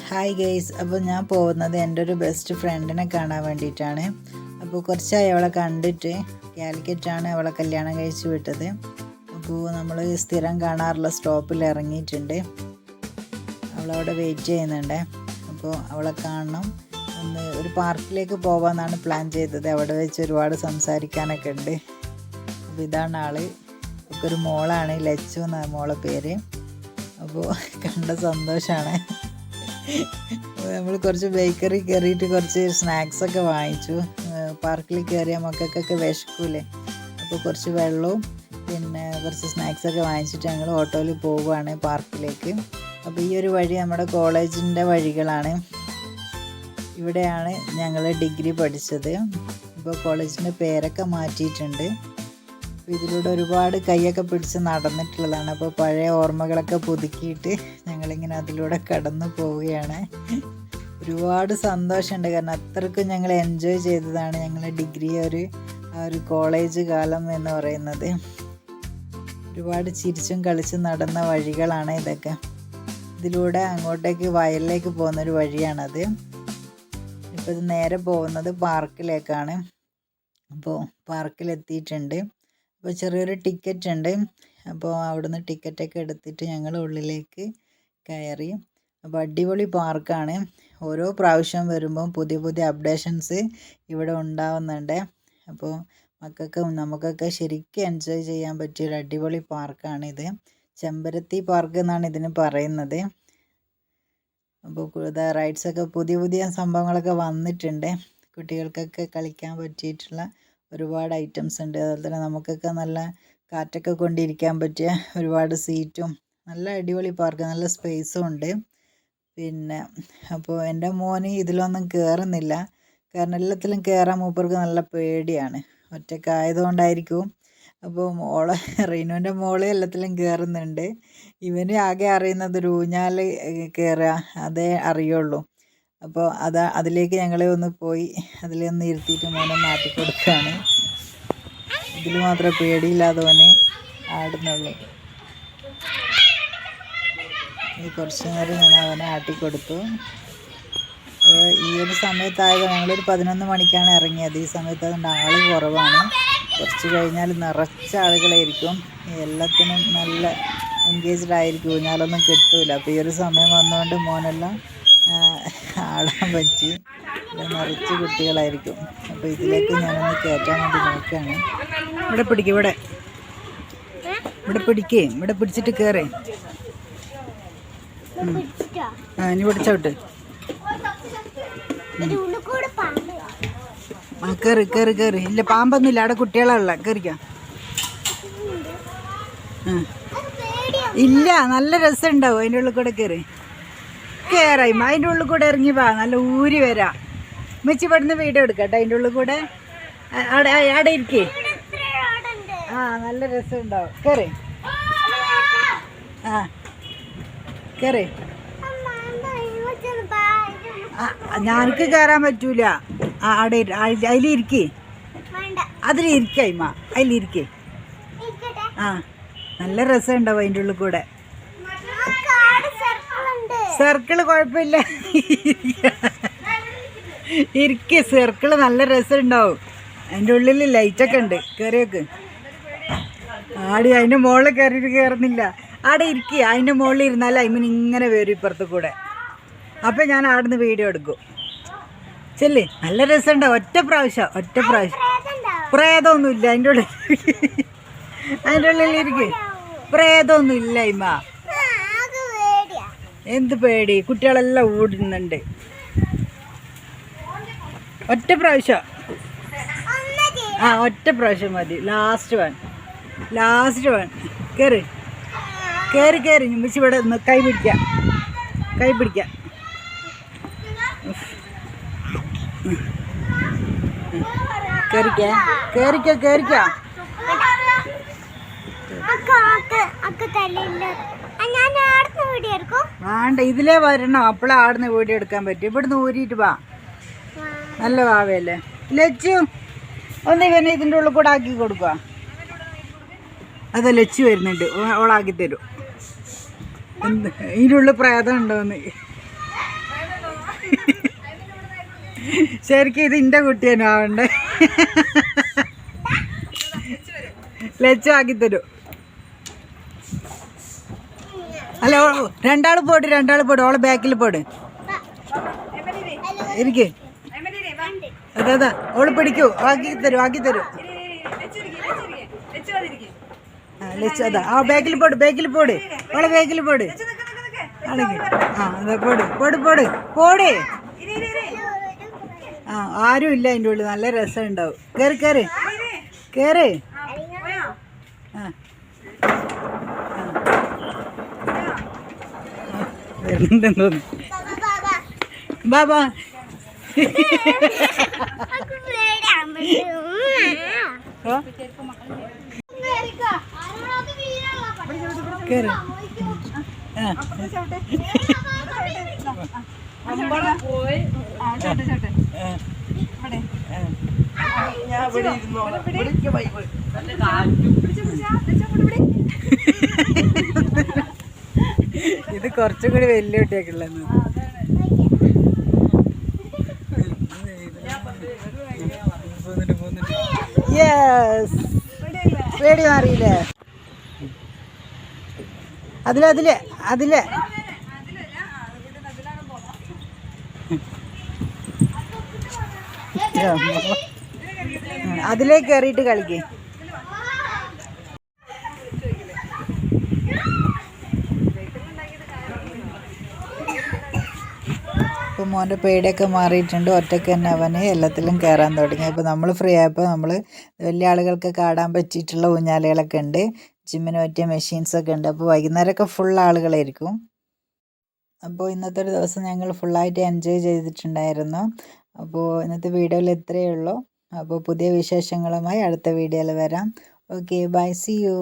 Hi guys അപ്പോൾ ഞാൻ പോകുന്നത് എന്റെ ഒരു ബെസ്റ്റ് ഫ്രണ്ടിനെ കാണാൻ വേണ്ടിയിട്ടാണ്. അപ്പോൾ കുറച്ചായി അവളെ കണ്ടിട്ട് കാലിക്കറ്റാണ് അവളെ കല്യാണം കഴിച്ചു വിട്ടത്. അപ്പോൾ നമ്മൾ സ്ഥിരം കാണാറുള്ള സ്റ്റോപ്പിൽ ഇറങ്ങിയിട്ടുണ്ട്. അവളവിടെ വെയിറ്റ് ചെയ്യുന്നുണ്ട്. അപ്പോൾ അവളെ കാണണം. ഒന്ന് ഒരു പാർക്കിലേക്ക് പോകാമെന്നാണ് പ്ലാൻ ചെയ്തത്. അവിടെ വെച്ച് ഒരുപാട് സംസാരിക്കാനൊക്കെ ഉണ്ട്. അപ്പോൾ ഇതാണ് ആൾ. ഒരു മോളാണ് ലച്ചു എന്നാണ് മോളെ പേര്. അപ്പോൾ കണ്ട സന്തോഷമാണ് നമ്മൾ കുറച്ച് ബേക്കറി കയറിയിട്ട് കുറച്ച് സ്നാക്സ് ഒക്കെ വാങ്ങിച്ചു. പാർക്കിൽ കയറിയ മക്കൾക്കൊക്കെ വിശക്കൂലേ. അപ്പോൾ കുറച്ച് വെള്ളവും പിന്നെ കുറച്ച് സ്നാക്സ് ഒക്കെ വാങ്ങിച്ചിട്ട് ഞങ്ങൾ ഓട്ടോയിൽ പോവുകയാണ് പാർക്കിലേക്ക് അപ്പോൾ ഈ ഒരു വഴി നമ്മുടെ കോളേജിന്റെ വഴികളാണ്. ഇവിടെയാണ് ഞങ്ങൾ ഡിഗ്രി പഠിച്ചത്. ഇപ്പോൾ കോളേജിന്റെ പേരൊക്കെ മാറ്റിയിട്ടുണ്ട്. ഇതിലൂടെ ഒരുപാട് കൈയൊക്കെ പിടിച്ച് നടന്നിട്ടുള്ളതാണ്. അപ്പോൾ പഴയ ഓർമ്മകളൊക്കെ പുതുക്കിയിട്ട് ഞങ്ങളിങ്ങനെ അതിലൂടെ കടന്നു പോവുകയാണ്. ഒരുപാട് സന്തോഷമുണ്ട്. കാരണം അത്രക്കും ഞങ്ങൾ എൻജോയ് ചെയ്തതാണ് ഞങ്ങൾ ഡിഗ്രി ഒരു ഒരു കോളേജ് കാലം എന്ന് പറയുന്നത്. ഒരുപാട് ചിരിച്ചും കളിച്ചും നടന്ന വഴികളാണ് ഇതൊക്കെ. ഇതിലൂടെ അങ്ങോട്ടേക്ക് വയലിലേക്ക് പോകുന്നൊരു വഴിയാണത്. ഇപ്പോൾ ഇത് നേരെ പോകുന്നത് പാർക്കിലേക്കാണ് അപ്പോൾ പാർക്കിലെത്തിയിട്ടുണ്ട് അപ്പോൾ ചെറിയൊരു ടിക്കറ്റ് ഉണ്ട്. അപ്പോൾ അവിടുന്ന് ടിക്കറ്റൊക്കെ എടുത്തിട്ട് ഞങ്ങൾ ഉള്ളിലേക്ക് കയറി. അപ്പോൾ അടിപൊളി പാർക്കാണ് ഓരോ പ്രാവശ്യം വരുമ്പം പുതിയ പുതിയ അപ്ഡേഷൻസ് ഇവിടെ ഉണ്ടാവുന്നുണ്ട്. അപ്പോൾ മക്കൾക്ക് നമുക്കൊക്കെ ശരിക്കും എൻജോയ് ചെയ്യാൻ പറ്റിയ ഒരു അടിപൊളി പാർക്കാണിത് ചെമ്പരത്തി പാർക്ക് എന്നാണ് ഇതിന് പറയുന്നത്. അപ്പോൾ റൈഡ്സൊക്കെ പുതിയ പുതിയ സംഭവങ്ങളൊക്കെ വന്നിട്ടുണ്ട്. കുട്ടികൾക്കൊക്കെ കളിക്കാൻ പറ്റിയിട്ടുള്ള ഒരുപാട് ഐറ്റംസ് ഉണ്ട്. അതുപോലെ തന്നെ നമുക്കൊക്കെ നല്ല കാറ്റൊക്കെ കൊണ്ടിരിക്കാൻ പറ്റിയ ഒരുപാട് സീറ്റും നല്ല അടിപൊളി പാർക്ക് നല്ല സ്പേസും ഉണ്ട്. പിന്നെ അപ്പോൾ എന്റെ മോന് ഇതിലൊന്നും കയറുന്നില്ല കാരണം എല്ലാത്തിലും കയറാൻ മൂപ്പർക്ക് നല്ല പേടിയാണ്. ഒറ്റക്കായതുകൊണ്ടായിരിക്കും. അപ്പോൾ മോൾ റീനുവിന്റെ മോൾ എല്ലാത്തിലും കയറുന്നുണ്ട് ഇവന് ആകെ അറിയുന്നത് ഒരു ഊഞ്ഞാൽ കയറുക അതേ അറിയുള്ളൂ. അപ്പോൾ അത് അതിലേക്ക് ഞങ്ങളെ ഒന്ന് പോയി അതിലൊന്ന് ഇരുത്തിയിട്ട് മോനെ മാറ്റി കൊടുക്കുകയാണ്. ഇതിൽ മാത്രമേ മോനെ ആടുന്നുള്ളൂ. ഈ കുറച്ച് നേരം ഞാൻ അവനെ ആട്ടിക്കൊടുത്തു അപ്പോൾ ഈ ഒരു സമയത്തായത് ഞങ്ങളൊരു പതിനൊന്ന് മണിക്കാണ് ഇറങ്ങിയത്. ഈ സമയത്ത് അതുകൊണ്ട് ആൾ കുറവാണ്. കുറച്ച് കഴിഞ്ഞാൽ നിറച്ച ആളുകളായിരിക്കും. എല്ലാത്തിനും നല്ല എൻഗേജ്ഡ് ആയിരിക്കും. ഊഞ്ഞാലൊന്നും കിട്ടൂല. അപ്പോൾ ഈ ഒരു സമയം വന്നുകൊണ്ട് മോനെല്ലാം ആടാൻ പറ്റി. ഇവിടെ നിറച്ച് കുട്ടികളായിരിക്കും. അപ്പോൾ ഇതിലേക്ക് ഞാനൊന്ന് കയറ്റാൻ വേണ്ടി നോക്കുകയാണ്. ഇവിടെ പിടിക്കും ഇവിടെ. ഇവിടെ പിടിക്കേ ഇവിടെ പിടിച്ചിട്ട് കയറേ ആ ഇനി പിടിച്ചോട്ട് ആ കയറി കയറി കയറി ഇല്ല പാമ്പൊന്നുമില്ല. അവിടെ കുട്ടികളല്ല കയറിക്കാം ഇല്ല നല്ല രസമുണ്ടാവും. അതിന്റെ ഉള്ളിൽ കൂടെ കയറി കയറായി അതിന്റെ ഉള്ളിൽ കൂടെ ഇറങ്ങി വാ. നല്ല ഊരി വരാം. മെച്ചി പെടുന്ന വീഡിയോ എടുക്കട്ടെ അതിന്റെ ഉള്ളിൽ കൂടെ. അവിടെ അവിടെ ഇരിക്കേ. ആ നല്ല രസം ഉണ്ടാവും കയറി ആ കയറി ഞാനക്ക് കയറാൻ പറ്റൂല. ആ, അവിടെ അതിലിരിക്കേ അതിലിരിക്കേ അതിലിരിക്കേ ആ നല്ല രസം ഉണ്ടാവും അതിന്റെ ഉള്ളിൽ കൂടെ. സർക്കിൾ കുഴപ്പമില്ല. ഇരിക്ക സർക്കിൾ നല്ല രസം ഉണ്ടാവും അതിന്റെ ഉള്ളിൽ ലൈറ്റൊക്കെ ഉണ്ട്. കയറിയൊക്കെ ആടി അതിന്റെ മുകളിൽ കയറിയിട്ട് കയറുന്നില്ല ആടെ ഇരിക്കുക അതിന്റെ മുകളിൽ ഇരുന്നാൽ മീൻ ഇങ്ങനെ വരും ഇപ്പുറത്ത് കൂടെ. അപ്പം ഞാൻ ആടുന്ന് വീഡിയോ എടുക്കും. ചെല്ലേ നല്ല രസമുണ്ടാവും ഒറ്റ പ്രാവശ്യം ഒറ്റ പ്രാവശ്യം. പ്രേതമൊന്നുമില്ല. അതിന്റെ ഉള്ളിൽ അതിന്റെ ഉള്ളിൽ ഇരിക്കേ. പ്രേതമൊന്നുമില്ല ഇമ്മ. എന്ത് പേടി? കുട്ടികളെല്ലാം ഓടുന്നുണ്ട്. ഒറ്റ പ്രാവശ്യം. ആ ഒറ്റ പ്രാവശ്യം മതി. ലാസ്റ്റ് വൺ ലാസ്റ്റ് വൺ കയറി കയറി കയറി മിസ് ഇവിടെ നിന്ന് കൈ പിടിക്കാം. കൈ പിടിക്കാം. കയറിക്കേ കയറിക്കോ കയറിക്കോ വേണ്ട ഇതിലേ വരണം. അപ്പോഴേ ആടുന്ന് വീഡിയോ എടുക്കാൻ പറ്റും. ഇവിടുന്ന് ഊരിയിട്ട് വാ. നല്ല വാവയല്ലേ? ലച്ചു ഒന്ന് ഇവനെ ഇതിന്റെ ഉള്ളിൽ കൂടെ ആക്കി കൊടുക്കുക അതെ ലച്ചു വരുന്നുണ്ട്. ഓളാക്കി തരും. എന്ത്? ഇതിന്റെ ഉള്ളിൽ പ്രേതം ഉണ്ടോന്ന്. ശരിക്കും ഇത് എന്റെ കുട്ടിയാണ് ആവണ്ടേ ലച്ചു ആക്കി തരും. അല്ല രണ്ടാൾ പോട് രണ്ടാൾ പോട് ഓളെ ബാക്കിൽ പോട്. ഇരിക്ക്. അതെ അതെ ഓൾ പിടിക്കൂ ആക്കി തരൂ ആക്കി തരൂ. ലച്ചു ആ ബാക്കിൽ പോട് ബാക്കിൽ പോട് ഓളെ ബാക്കിൽ പോട്. ആണെങ്കിൽ ആ അതെ പോട് പോട് പോട് ആ ആരും ഇല്ല അതിന്റെ ഉള്ളിൽ നല്ല രസം ഉണ്ടാവും. കയറി കയറി കയറി ആ. തോന്നുന്നു? ബാബാ കയറി ആ? ഇത് കുറച്ചും കൂടി വലിയ കുട്ടിയൊക്കെയുള്ളത് യെസ് പേടി മാറിയില്ലേ? അതിലെ അതിലെ അതിലെ. അതിലേക്ക് കയറിയിട്ട് കളിക്കേ. ഇപ്പോൾ മോന്റെ പേടിയൊക്കെ മാറിയിട്ടുണ്ട്. ഒറ്റയ്ക്ക് തന്നെ അവന് എല്ലാത്തിലും കയറാൻ തുടങ്ങി. അപ്പോൾ നമ്മൾ ഫ്രീ ആയപ്പോൾ നമ്മൾ വലിയ ആളുകൾക്ക് ആടാൻ പറ്റിയിട്ടുള്ള ഊഞ്ഞാലുകളൊക്കെ ഉണ്ട്. ജിമ്മിന് പറ്റിയ മെഷീൻസൊക്കെ ഉണ്ട്. അപ്പോൾ വൈകുന്നേരമൊക്കെ ഫുൾ ആളുകളായിരിക്കും. അപ്പോൾ ഇന്നത്തെ ഒരു ദിവസം ഞങ്ങൾ ഫുള്ളായിട്ട് എൻജോയ് ചെയ്തിട്ടുണ്ടായിരുന്നു. അപ്പോൾ ഇന്നത്തെ വീഡിയോയിൽ ഇത്രയേ ഉള്ളൂ. അപ്പോൾ പുതിയ വിശേഷങ്ങളുമായി അടുത്ത വീഡിയോയിൽ വരാം. Okay bye C U